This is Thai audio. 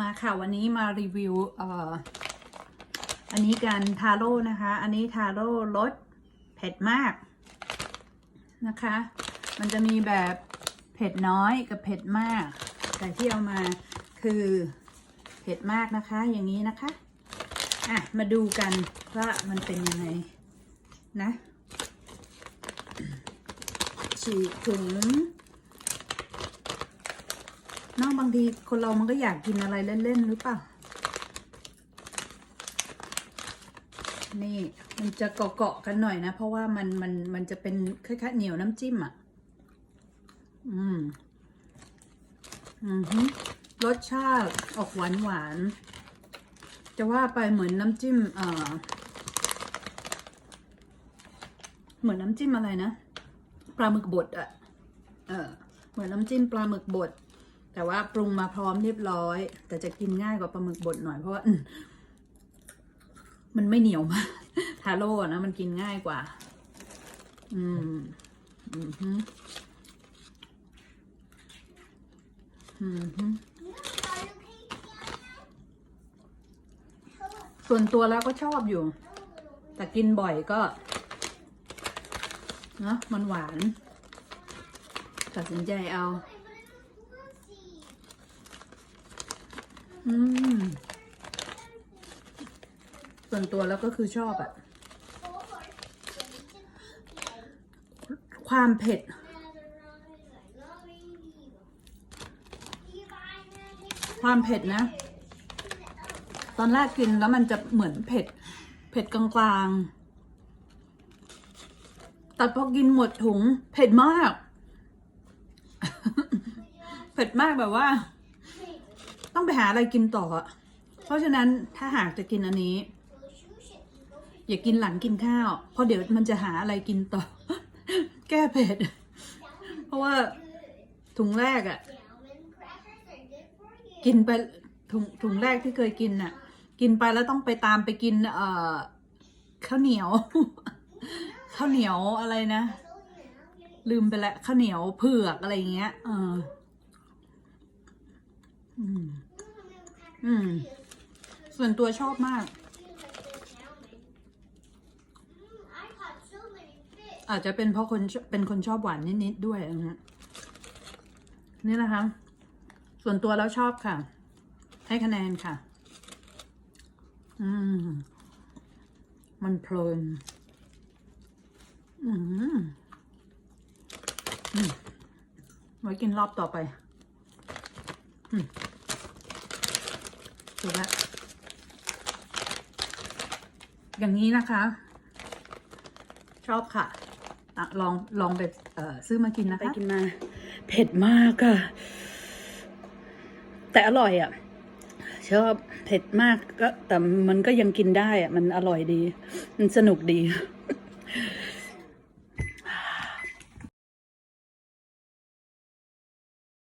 มาค่ะวันนี้มารีวิวเอ่ออันนี้กันทาโร่นะคะ อันนี้ทาโร่รสเผ็ดมากนะคะ มันจะมีแบบเผ็ดน้อยกับเผ็ดมาก แต่ที่เอามาคือเผ็ดมากนะคะ อย่างนี้นะคะอะมาดูกันว่ามันเป็นยังไงนะฉีกถุง เนอกบางทีคนเรามันก็อยากกินอะไรเล่นๆหรือเปล่า นี่มันจะเกาะๆกันหน่อยนะ เพราะว่ามันมันมันจะเป็นคล้ายๆเหนียวน้ำจิ้มอะ อืม อือฮึรสชาติออกหวานหวานจะว่าไปเหมือนน้ำจิ้ม เอ่อ เหมือนน้ำจิ้มอะไรนะ ปลาหมึกบดอะเออ เหมือนน้ำจิ้มปลาหมึกบด แต่ว่าปรุงมาพร้อมเรียบร้อย แต่จะกินง่ายกว่าปลาหมึกบดหน่อยเพราะว่ามันไม่เหนียวมากทาโร่นะมันกินง่ายกว่า อืม อืมฮึอืมฮึส่วนตัวแล้วก็ชอบอยู่ แต่กินบ่อยก็เนอะมันหวาน ตัดสินใจเอา อืม ส่วนตัวแล้วก็คือชอบอะความเผ็ด ความเผ็ดนะ ตอนแรกกินแล้วมันจะเหมือนเผ็ด เผ็ดกลางๆ แต่พอกินหมดถุง เผ็ดมาก เผ็ดมากแบบว่า ต้องไปหาอะไรกินต่ออะเพราะฉะนั้นถ้าหากจะกินอันนี้ อย่ากินหลังกินข้าว เพราะเดี๋ยวมันจะหาอะไรกินต่อ แก้เผ็ด เพราะว่าถุงแรกอะกินไปถุงถุงแรกที่เคยกินน่ะ กินไปแล้วต้องไปตามไปกิน เอ่อข้าวเหนียวข้าวเหนียวอะไรนะ ลืมไปละข้าวเหนียวเผือกอะไรเงี้ย เออ อืม อืม ส่วนตัวชอบมาก อาจจะเป็นเพราะคนเป็นคนชอบหวานนิดๆด้วยนะฮะนี่นะคะ ส่วนตัวแล้วชอบค่ะ ให้คะแนนค่ะ อืม มันเพลิน อืมไว้กินรอบต่อไป อืม ถูกแล้วอย่างนี้นะคะ ชอบค่ะอลองลองไปซื้อมากินนะคะไปกินมา เผ็ดมากอะแต่อร่อยอะชอบเผ็ดมากก็แต่มันก็ยังกินได้อะมันอร่อยดี มันสนุกดี